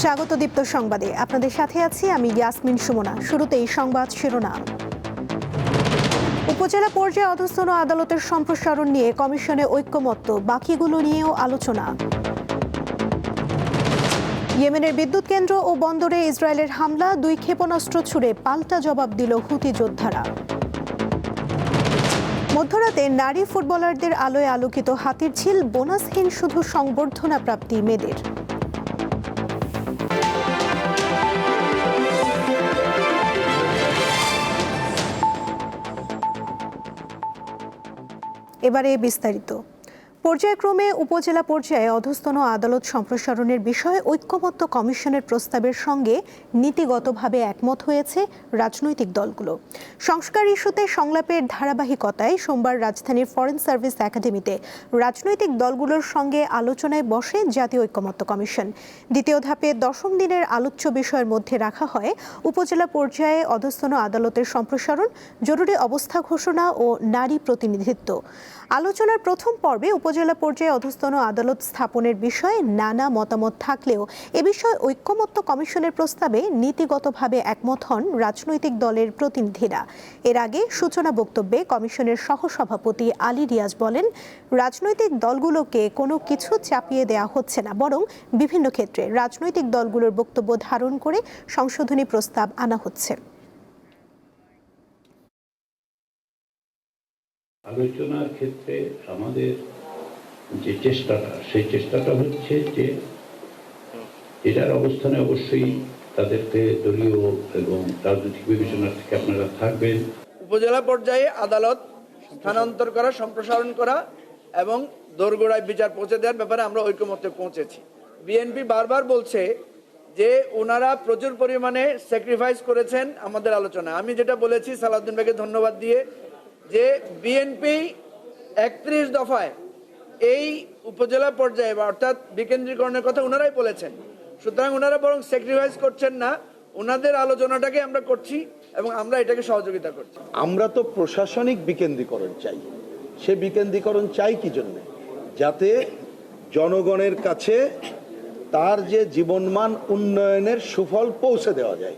স্বাগত দীপ্ত সংবাদে। আপনাদের সাথে আছি আমি ইয়াসমিন সুমনা। শুরুতেই সংবাদ শিরোনাম। উপজেলা পর্যায়ে অধস্তন আদালতের সম্প্রসারণ নিয়ে কমিশনে ঐক্যমত্য, বাকিগুলো নিয়েও আলোচনা। ইয়েমেনের বিদ্যুৎ কেন্দ্র ও বন্দরে ইসরায়েলের হামলা, দুই ক্ষেপণাস্ত্র ছুড়ে পাল্টা জবাব দিল হুতি যোদ্ধারা। মধ্যরাতে নারী ফুটবলারদের আলোয় আলোকিত হাতির ঝিল, বোনাসহীন শুধু সংবর্ধনা প্রাপ্তি মেয়েদের। এবারে বিস্তারিত। পর্যায়ক্রমে উপজেলা পর্যায়ে অধস্তন আদালত সম্প্রসারণের বিষয়ে ঐক্যমত্য কমিশনের প্রস্তাবের সঙ্গে নীতিগতভাবে একমত হয়েছে রাজনৈতিক দলগুলো। সংস্কার ইস্যুতে সংলাপের ধারাবাহিকতায় সোমবার রাজধানীর ফরেন সার্ভিস একাডেমিতে রাজনৈতিক দলগুলোর সঙ্গে আলোচনায় বসে জাতীয় ঐক্যমত্য কমিশন। দ্বিতীয় ধাপে দশম দিনের আলোচ্য বিষয়ের মধ্যে রাখা হয় উপজেলা পর্যায়ে অধস্তন আদালতের সম্প্রসারণ, জরুরি অবস্থা ঘোষণা ও নারী প্রতিনিধিত্ব। আলোচনার প্রথম পর্বে উপজেলা পর্যায়ে অধস্তন আদালত স্থাপনের বিষয়ে নানা মতামত থাকলেও এ বিষয়ে ঐক্যমত্য কমিশনের প্রস্তাবে নীতিগতভাবে একমত হন রাজনৈতিক দলের প্রতিনিধিরা। এর আগে সূচনা বক্তব্যে কমিশনের সহসভাপতি আলী রিয়াজ বলেন, রাজনৈতিক দলগুলোকে কোনো কিছু চাপিয়ে দেওয়া হচ্ছে না, বরং বিভিন্ন ক্ষেত্রে রাজনৈতিক দলগুলোর বক্তব্য ধারণ করে সংশোধনী প্রস্তাব আনা হচ্ছে। আলোচনার ক্ষেত্রে আমাদের যে চেষ্টাটা, সেই চেষ্টাটা হচ্ছে যে এটার অবস্থানে অবশ্যই তাদেরকে দলীয় এবং রাজনৈতিক বিবেচনা থেকে আপনারা থাকবেন। উপজেলা পর্যায়ে আদালত স্থানান্তর করা, সম্প্রসারণ করা এবং দোরগোড়ায় বিচার পৌঁছে দেওয়ার ব্যাপারে আমরা ঐক্যমত্যে পৌঁছেছি। বিএনপি বারবার বলছে যে ওনারা প্রচুর পরিমাণে স্যাক্রিফাইস করেছেন আমাদের আলোচনা। আমি যেটা বলেছি, সালাউদ্দিন ভাইকে ধন্যবাদ দিয়ে যে বিএনপি একত্রিশ দফায় এই উপজেলা পর্যায়ে বা অর্থাৎ বিকেন্দ্রীকরণের কথা ওনারাই বলেছেন। সুতরাং ওনারা বরং স্যাক্রিফাইস করছেন না, ওনাদের আলোচনাটাকে আমরা করছি এবং আমরা এটাকে সহযোগিতা করছি। আমরা তো প্রশাসনিক বিকেন্দ্রীকরণ চাই। সে বিকেন্দ্রীকরণ চাই কি জন্য? যাতে জনগণের কাছে তার যে জীবনমান উন্নয়নের সুফল পৌঁছে দেওয়া যায়।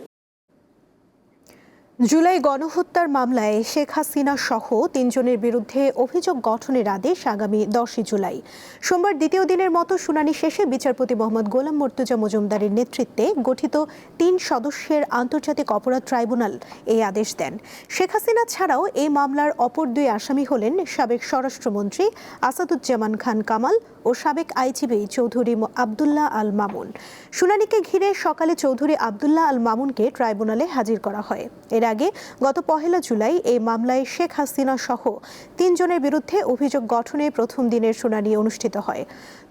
জুলাই গণহত্যার মামলায় শেখ হাসিনা সহ তিনজনের বিরুদ্ধে অভিযোগ গঠনের আদেশ আগামী দশই জুলাই। সোমবার দ্বিতীয় দিনের মতো শুনানি শেষে বিচারপতি মোহাম্মদ গোলাম মর্তুজা মজুমদারের নেতৃত্বে গঠিত তিন সদস্যের আন্তর্জাতিক অপরাধ ট্রাইব্যুনাল এই আদেশ দেন। শেখ হাসিনা ছাড়াও এই মামলার অপর দুই আসামি হলেন সাবেক স্বরাষ্ট্রমন্ত্রী আসাদুজ্জামান খান কামাল ও সাবেক আইজিবি চৌধুরী আবদুল্লাহ আল মামুন। শুনানিকে ঘিরে সকালে চৌধুরী আবদুল্লাহ আল মামুনকে ট্রাইব্যুনালে হাজির করা হয়। এর আগে গত পহেলা জুলাই এই মামলায় শেখ হাসিনা সহ তিনজনের বিরুদ্ধে অভিযোগ গঠনে প্রথম দিনের শুনানি অনুষ্ঠিত হয়।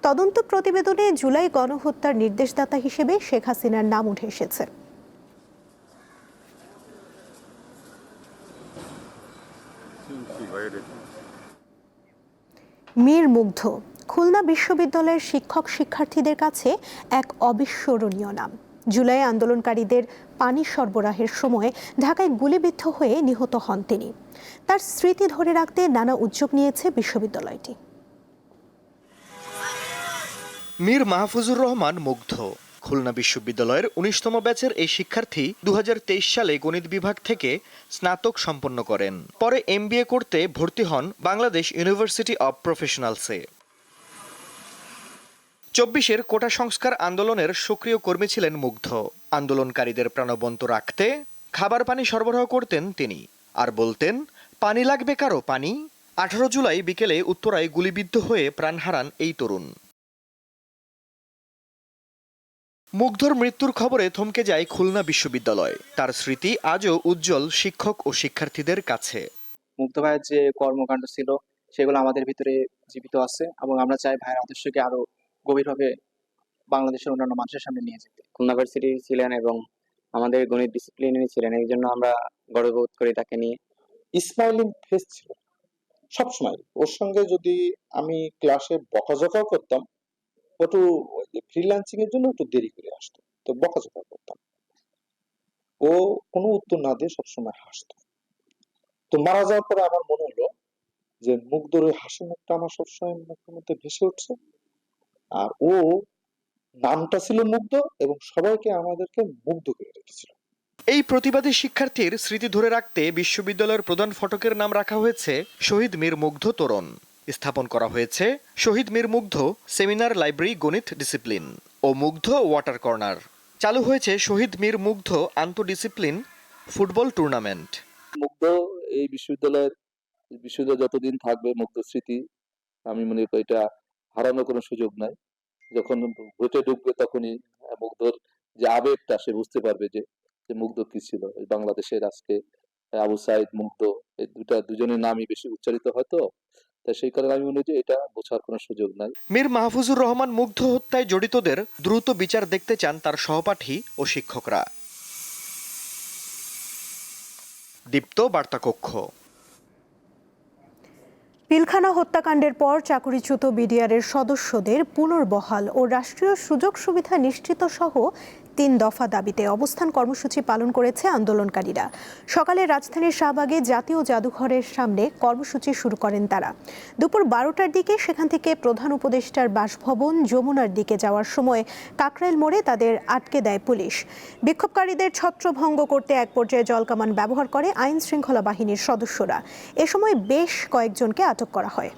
তদন্ত প্রতিবেদনে জুলাই গণহত্যার নির্দেশদাতা হিসেবে শেখ হাসিনার নাম উঠে এসেছে। মীর মুগ্ধ, খুলনা বিশ্ববিদ্যালয়ের শিক্ষক শিক্ষার্থীদের কাছে এক অবিস্মরণীয় নাম। জুলাই আন্দোলনকারীদের পানি সরবরাহের সময় ঢাকায় গুলিবিদ্ধ হয়ে নিহত হন তিনি। তার স্মৃতি ধরে রাখতে নানা উদ্যোগ নিয়েছে বিশ্ববিদ্যালয়টি। মীর মাহফুজুর রহমান মুগ্ধ। খুলনা বিশ্ববিদ্যালয়ের উনিশতম ব্যাচের এই শিক্ষার্থী দু হাজার তেইশ সালে গণিত বিভাগ থেকে স্নাতক সম্পন্ন করেন। পরে এমবিএ করতে ভর্তি হন বাংলাদেশ ইউনিভার্সিটি অব প্রফেশনালসে। চব্বিশের কোটা সংস্কার আন্দোলনের সক্রিয় কর্মী ছিলেন মুগ্ধ। আন্দোলনকারীদের প্রাণবন্ত রাখতে খাবার পানি সরবরাহ করতেন তিনি। আর বলতেন, পানি লাগবে কারও পানি? আঠারো জুলাই বিকেলে উত্তরায় গুলিবিদ্ধ হয়ে প্রাণ হারান এই তরুণ। মুগ্ধর মৃত্যুর খবরে থমকে যায় খুলনা বিশ্ববিদ্যালয়। তার স্মৃতি আজও উজ্জ্বল শিক্ষক ও শিক্ষার্থীদের কাছে। মুগ্ধ ভাইয়ের যে কর্মকাণ্ড ছিল, সেগুলো আমাদের ভিতরে জীবিত আছে এবং আমরা চাই ভাইয়ের আদর্শকে আরও গভীরভাবে বাংলাদেশের অন্যান্য মানুষের সামনে নিয়ে যেতে। খুলনা ভার্সিটি ছিলেন এবং আমাদের গণিত ডিসিপ্লিনে ছিলেন এই জন্য আমরা গর্ববোধ করি তাকে নিয়ে। স্মাইলিং ফেস ছিল। সবসময়। ওর সঙ্গে যদি আমি ক্লাসে বকাঝকাও করতাম একটু ফ্রিল্যান্সিং এর জন্য একটু দেরি করে আসতো তো বকাঝকা করতাম। ও কোনো উত্তর না দিয়ে সবসময় হাসতো। তো মারা যাওয়ার পরে আমার মনে হলো যে মুখ ধরে হাসি মুখটা আমার সবসময় মুখের মধ্যে ভেসে উঠছে। আর ও নামটা ছিল মুগ্ধ এবং সবাইকে আমাদেরকে মুগ্ধ করে রেখেছিল। এই প্রতিবাদী শিক্ষার্থীর স্মৃতি ধরে রাখতে বিশ্ববিদ্যালয়ের প্রধান ফটকের নাম রাখা হয়েছে শহীদ মীর মুগ্ধ তোরণ। স্থাপন করা হয়েছে শহীদ মীর মুগ্ধ সেমিনার লাইব্রেরি গণিত ডিসিপ্লিন ও মুগ্ধ ওয়াটার কর্নার। চালু হয়েছে শহীদ মীর মুগ্ধ আন্তঃডিসিপ্লিন ফুটবল টুর্নামেন্ট। মুগ্ধ এই বিশ্ববিদ্যালয়ের বিশ্ববিদ্যালয় যতদিন থাকবে মুগ্ধ স্মৃতি আমি মনে করি এটা হারানোর কোনো সুযোগ নাই। যখন ভোটে ঢুকবে তখনই মুগ্ধর যে আবেগটা সে বুঝতে পারবে যে যে মুগ্ধ কি ছিল। বাংলাদেশের আজকে আবু সাইদ, মুগ্ধ, এই দুটা দুজনের নামই বেশি উচ্চারিত হয়তো তাই সেই কারণে আমি মনে যে এটা বোঝার কোনো সুযোগ নাই। মীর মাহফুজুর রহমান মুগ্ধ হত্যায় জড়িতদের দ্রুত বিচার দেখতে চান তার সহপাঠী ও শিক্ষকরা। দীপ্ত বার্তাকক্ষ। পিলখানা হত্যাকাণ্ডের পর চাকরিচ্যুত বিডিআরের সদস্যদের পুনর্বহাল ও রাষ্ট্রীয় সুযোগ সুবিধা নিশ্চিত সহ তিন দফা দাবিতে অবস্থান কর্মসূচি পালন করেছে আন্দোলনকারীরা। সকালে রাজধানীর শাহবাগে জাতীয় জাদুঘরের সামনে কর্মসূচি শুরু করেন তারা। দুপুর বারোটার দিকে সেখান থেকে প্রধান উপদেষ্টার বাসভবন যমুনার দিকে যাওয়ার সময় কাকরাইল মোড়ে তাদের আটকে দেয় পুলিশ। বিক্ষোভকারীদের ছত্রভঙ্গ করতে এক পর্যায়ে জলকামান ব্যবহার করে আইন শৃঙ্খলা বাহিনীর সদস্যরা। এ সময় বেশ কয়েকজনকে আটক করা হয়।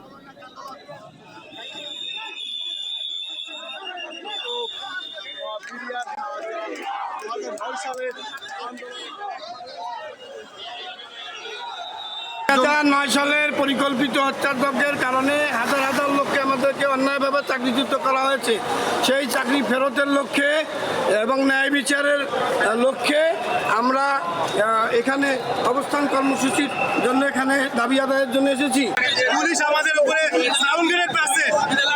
নয় সালের পরিকল্পিত হত্যাযজ্ঞের কারণে হাজার হাজার লোককে আমাদেরকে অন্যায়ভাবে চাকরিচ্যুত করা হয়েছে। সেই চাকরি ফেরতের লক্ষ্যে এবং ন্যায় বিচারের লক্ষ্যে আমরা এখানে অবস্থান কর্মসূচির জন্য এখানে দাবি আদায়ের জন্য এসেছি। পুলিশ আমাদের উপরে সাউন্ড গ্রেনেড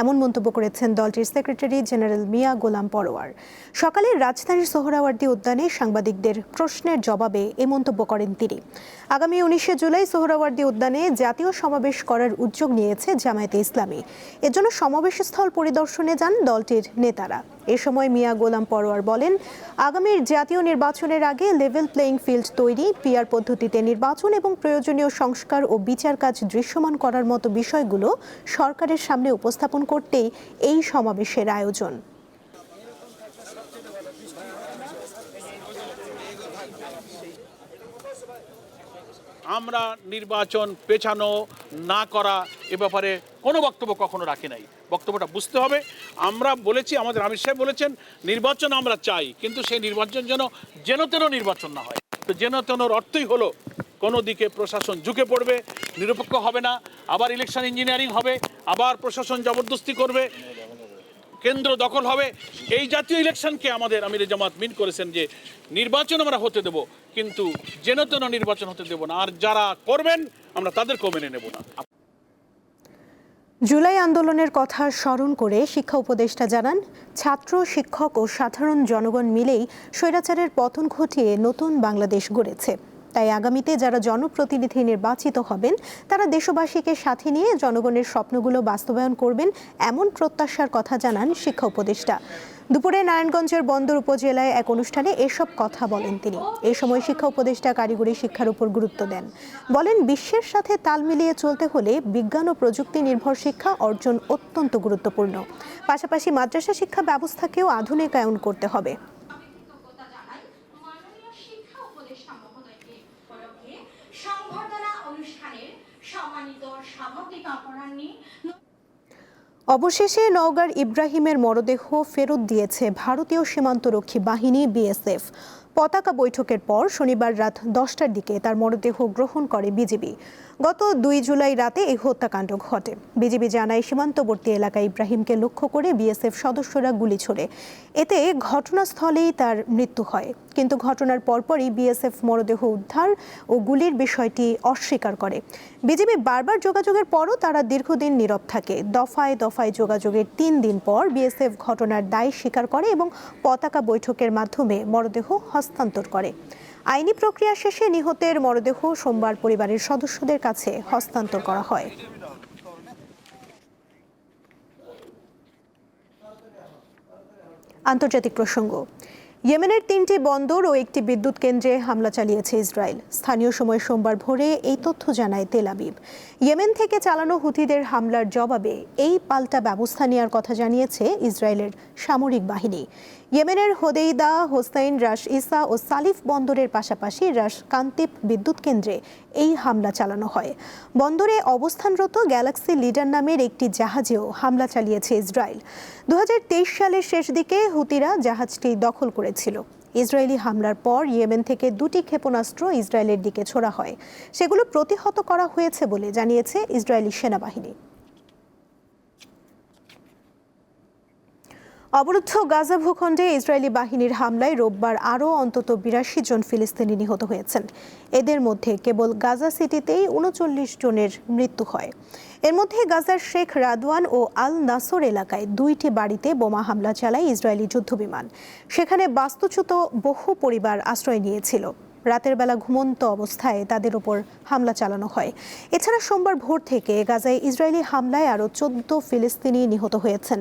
এমন মন্তব্য করেছেন দলটির সেক্রেটারি জেনারেল মিয়া গোলাম পরোয়ার। সকালে রাজধানীর সোহরাওয়ার্দী উদ্যানে সাংবাদিকদের প্রশ্নের জবাবে এ মন্তব্য করেন তিনি। আগামী উনিশে জুলাই সোহরাওয়ার্দী উদ্যানে জাতীয় সমাবেশ করার উদ্যোগ নিয়েছে জামায়াতে ইসলামী। এজন্য সমাবেশস্থল পরিদর্শনে যান দলটির নেতারা। এ সময় মিয়া গোলাম পরোয়ার বলেন, আগামীর জাতীয় নির্বাচনের আগে লেভেল প্লেইং ফিল্ড তৈরি পিআর পদ্ধতিতে নির্বাচন এবং প্রয়োজনীয় সংস্কার ও বিচার কাজ দৃশ্যমান করার মতো বিষয়গুলো সরকারের সামনে উপস্থাপন করতেই এই সমাবেশের আয়োজন। আমরা নির্বাচন পেছানো না করা এ ব্যাপারে কোনো বক্তব্য কখনো রাখি নাই। বক্তব্যটা বুঝতে হবে। আমরা বলেছি, আমাদের আমির সাহেব বলেছেন, নির্বাচন আমরা চাই, কিন্তু সেই নির্বাচন যেন যেন তেন নির্বাচন না হয়। তো যেন তেনর অর্থই হলো কোনো দিকে প্রশাসন ঝুঁকে পড়বে, নিরপেক্ষ হবে না, আবার ইলেকশন ইঞ্জিনিয়ারিং হবে, আবার প্রশাসন জবরদস্তি করবে, কেন্দ্র দখল হবে। এই জাতীয় ইলেকশনকে আমাদের আমির জামাত মিন করেছেন যে নির্বাচন আমরা হতে দেব, কিন্তু যেন তেন নির্বাচন হতে দেব না। আর যারা করবেন, আমরা তাদেরকেও মেনে নেব না। জুলাই আন্দোলনের কথা স্মরণ করে শিক্ষা উপদেষ্টা জানান, ছাত্র, শিক্ষক ও সাধারণ জনগণ মিলেই স্বৈরাচারের পতন ঘটিয়ে নতুন বাংলাদেশ গড়েছে। তাই আগামীতে যারা জনপ্রতিনিধি নির্বাচিত হবেন, তারা দেশবাসীকে সাথে নিয়ে জনগণের স্বপ্নগুলো বাস্তবায়ন করবেন এমন প্রত্যাশার কথা জানান শিক্ষা উপদেষ্টা। দুপুরে নারায়ণগঞ্জের বন্দর উপজেলায় এক অনুষ্ঠানে এসব কথা বলেন তিনি। এ সময় শিক্ষা উপদেষ্টা কারিগরি শিক্ষার উপর গুরুত্ব দেন। বলেন, বিশ্বের সাথে তাল মিলিয়ে চলতে হলে বিজ্ঞান ও প্রযুক্তি নির্ভর শিক্ষা অর্জন অত্যন্ত গুরুত্বপূর্ণ। পাশাপাশি মাদ্রাসা শিক্ষা ব্যবস্থাকেও আধুনিকায়ন করতে হবে। অবশেষে নওগাঁর ইব্রাহিমের মরদেহ ফেরত দিয়েছে ভারতীয় সীমান্তরক্ষী বাহিনী বিএসএফ। পতাকা বৈঠকের পর শনিবার রাত দশটার দিকে তার মরদেহ গ্রহণ করে বিজিবি। গত দুই জুলাই রাতে এই হত্যাকাণ্ড ঘটে। বিজিবি জানায়, সীমান্তবর্তী এলাকায় ইব্রাহিমকে লক্ষ্য করে বিএসএফ সদস্যরা গুলি ছোড়ে। এতে ঘটনাস্থলেই তার মৃত্যু হয়। কিন্তু ঘটনার পরপরই বিএসএফ মরদেহ উদ্ধার ও গুলির বিষয়টি অস্বীকার করে। বিজিবি বারবার যোগাযোগের পরও তারা দীর্ঘদিন নীরব থাকে। দফায় দফায় যোগাযোগের তিন দিন পর বিএসএফ ঘটনার দায় স্বীকার করে এবং পতাকা বৈঠকের মাধ্যমে মরদেহ হস্তান্তর করে। আইনি প্রক্রিয়া শেষে নিহতের মরদেহ সোমবার পরিবারের সদস্যদের কাছে হস্তান্তর করা হয়। আন্তর্জাতিক প্রসঙ্গ, ইয়েমেনের তিনটি বন্দর ও একটি বিদ্যুৎ কেন্দ্রে হামলা চালিয়েছে ইসরায়েল। স্থানীয় সময় সোমবার ভোরে এই তথ্য জানায় তেল আবিব। ইয়েমেন থেকে চালানো হুথিদের হামলার জবাবে এই পাল্টা ব্যবস্থা নেওয়ার কথা জানিয়েছে ইসরায়েলের সামরিক বাহিনী। ইয়েমেনের হোদেইদা, হোসাইন রাশ ইসা ও সালিফ বন্দরের পাশাপাশি রাশ কান্তিপ বিদ্যুৎ কেন্দ্রে এই হামলা চালানো হয়। বন্দরে অবস্থানরত গ্যালাক্সি লিডার নামের একটি জাহাজেও হামলা চালিয়েছে ইসরায়েল। দু হাজার তেইশ সালের শেষ দিকে হুতিরা জাহাজটি দখল করেছিল। ইসরায়েলি হামলার পর ইয়েমেন থেকে দুটি ক্ষেপণাস্ত্র ইসরায়েলের দিকে ছোড়া হয়। সেগুলো প্রতিহত করা হয়েছে বলে জানিয়েছে ইসরায়েলি সেনাবাহিনী। অবরুদ্ধ গাজা ভূখণ্ডে ইসরায়েলি বাহিনীর হামলায় রোববার আরও অন্তত বিরাশি জন ফিলিস্তিনি নিহত হয়েছেন। এদের মধ্যে কেবল গাজা সিটিতেই উনচল্লিশ জনের মৃত্যু হয়। এর মধ্যে গাজার শেখ রাদওয়ান ও আল নাসর এলাকায় দুইটি বাড়িতে বোমা হামলা চালায় ইসরায়েলি যুদ্ধবিমান। সেখানে বাস্তুচ্যুত বহু পরিবার আশ্রয় নিয়েছিল। রাতের বেলা ঘুমন্ত অবস্থায় তাদের উপর হামলা চালানো হয়। এছাড়া সোমবার ভোর থেকে গাজায় ইসরায়েলি হামলায় আরও চোদ্দ ফিলিস্তিনি নিহত হয়েছেন।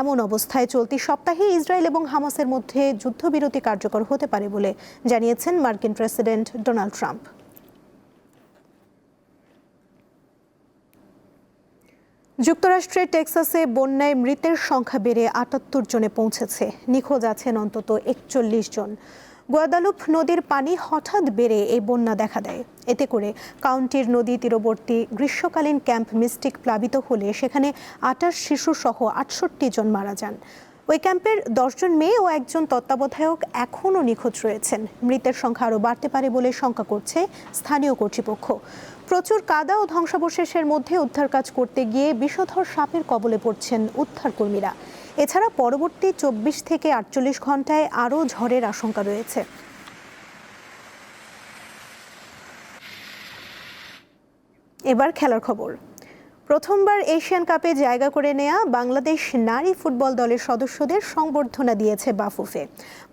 এমন অবস্থায় চলতি সপ্তাহে ইসরায়েল এবং হামাসের মধ্যে যুদ্ধবিরতি কার্যকর হতে পারে বলে জানিয়েছেন মার্কিন প্রেসিডেন্ট ডোনাল্ড ট্রাম্প। যুক্তরাষ্ট্রের টেক্সাসে বন্যায় মৃতের সংখ্যা বেড়ে আটাত্তর জনে পৌঁছেছে। নিখোঁজ আছেন অন্তত একচল্লিশ জন। গোয়াদালুপ নদীর পানি হঠাৎ বেড়ে এই বন্যা দেখা দেয়। এতে করে কাউন্টির নদী তীরবর্তী গ্রীষ্মকালীন ক্যাম্প মিস্টিক প্লাবিত হলে সেখানে আটাশ শিশুসহ আটষট্টি জন মারা যান। ওই ক্যাম্পের দশজন মেয়ে ও একজন তত্ত্বাবধায়ক এখনও নিখোঁজ রয়েছেন। মৃতের সংখ্যা আরও বাড়তে পারে বলে শঙ্কা করছে স্থানীয় কর্তৃপক্ষ। প্রচুর কাদা ও ধ্বংসাবশেষের মধ্যে উদ্ধার কাজ করতে গিয়ে বিষধর সাপের কবলে পড়ছেন উদ্ধারকর্মীরা। এছাড়া পরবর্তী চব্বিশ থেকে আটচল্লিশ ঘন্টায় আরও ঝড়ের আশঙ্কা রয়েছে। এবার খেলার খবর। প্রথমবার এশিয়ান কাপে জায়গা করে নেয়া বাংলাদেশ নারী ফুটবল দলের সদস্যদের সংবর্ধনা দিয়েছে বাফুফে।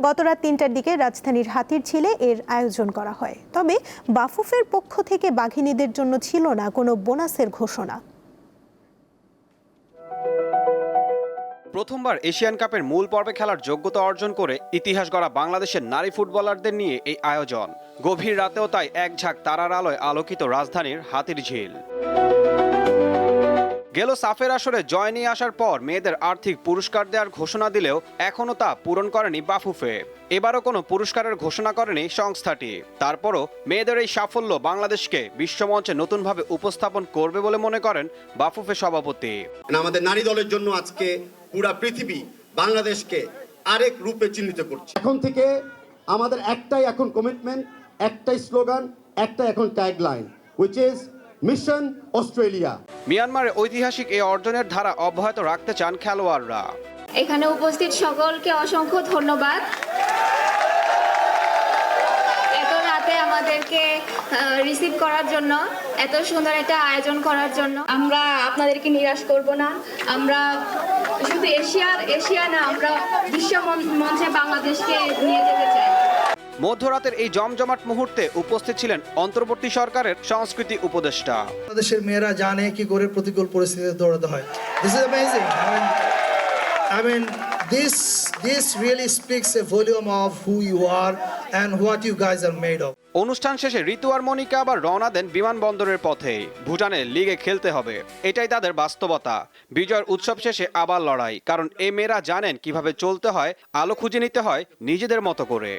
গতরাত তিনটার দিকে রাজধানীর হাতির ঝিলে এর আয়োজন করা হয়। তবে বাফুফের পক্ষ থেকে বাঘিনীদের জন্য ছিল না কোনো বোনাসের ঘোষণা। প্রথমবার এশিয়ান কাপের মূল পর্বে খেলার যোগ্যতা অর্জন করে ইতিহাস গড়া বাংলাদেশের নারী ফুটবলারদের নিয়ে এই আয়োজন। গভীর রাতেও তাই এক ঝাঁক তারার আলোয় আলোকিত রাজধানীর হাতির ঝিল গেল সাফের আসরে জয় নিয়ে আসার পর মেয়েদের আর্থিক পুরস্কার দেওয়ার ঘোষণা দিলেও এখনও তা পূরণ করেনি বাফুফে। এবারও কোনো পুরস্কারের ঘোষণা করেনি সংস্থাটি। তারপরও মেয়েদের এই সাফল্য বাংলাদেশকে বিশ্বমঞ্চে নতুনভাবে উপস্থাপন করবে বলে মনে করেন বাফুফে সভাপতি। আমাদের নারী দলের জন্য আজকে পুরা পৃথিবী বাংলাদেশকে আরেক রূপে চিহ্নিত করছে। এখন থেকে আমাদের একটাই এখন কমিটমেন্ট একটাই স্লোগান একটাই এখন tagline which is mission Australia মিয়ানমারের ঐতিহাসিক এই অর্জনের ধারা অব্যাহত রাখতে চান খেলোয়াড়রা। এখানে উপস্থিত সকলকে অসংখ্য ধন্যবাদ। এত রাতে আমাদেরকে রিসিভ করার জন্য এত সুন্দর একটা আয়োজন করার জন্য। আমরা আপনাদেরকে নিরাশ করব না। আমরা শুধু এশিয়ার এশিয়া না আমরা বিশ্ব মঞ্চে বাংলাদেশকে নিয়ে যেতে চাই। মধ্যরাতের এই জমজমাট মুহূর্তে উপস্থিত ছিলেন অন্তর্বর্তী সরকারের সংস্কৃতি উপদেষ্টা। বাংলাদেশের মেয়েরা জানে কি করে প্রতিকূল পরিস্থিতিতে দৌড়াতে হয়। This is amazing I mean this this really speaks a volume of who you are and what you guys are made of অনুষ্ঠান শেষে ঋতু আর মনিকা আবার রওনা দেন বিমানবন্দরের পথে। ভুটানে লিগে খেলতে হবে। এটাই তাদের বাস্তবতা। বিজয়ের উৎসব শেষে আবার লড়াই কারণ এ মেয়েরা জানেন কীভাবে চলতে হয় আলো খুঁজে নিতে হয় নিজেদের মতো করে।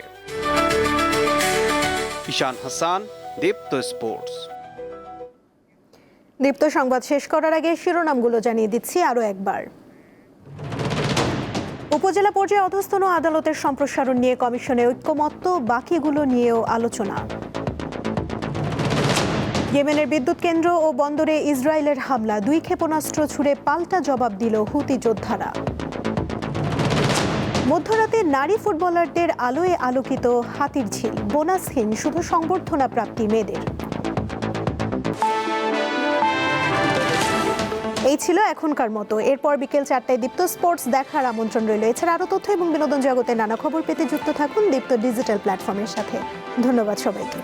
ঈশান হাসান, দীপ্ত স্পোর্টস। দীপ্ত সংবাদ শেষ করার আগে শিরোনামগুলো জানিয়ে দিচ্ছি আরও একবার। উপজেলা পর্যায়ে অধস্তন আদালতের সম্প্রসারণ নিয়ে কমিশনে ঐক্যমত্য, বাকিগুলো নিয়েও আলোচনা। ইয়েমেনের বিদ্যুৎ কেন্দ্র ও বন্দরে ইসরায়েলের হামলা, দুই ক্ষেপণাস্ত্র ছুড়ে পাল্টা জবাব দিল হুতি যোদ্ধারা। মধ্যরাতে নারী ফুটবলারদের আলোয় আলোকিত হাতির ঝিল। বোনাসহীন শুধু সংবর্ধনা প্রাপ্তি মেয়েদের। এই ছিল এখনকার মতো। এরপর বিকেল চারটায় দীপ্ত স্পোর্টস দেখার আমন্ত্রণ রইল। এছাড়া আরও তথ্য এবং বিনোদন জগতের নানা খবর পেতে যুক্ত থাকুন দীপ্ত ডিজিটাল প্ল্যাটফর্মের সাথে। ধন্যবাদ সবাইকে।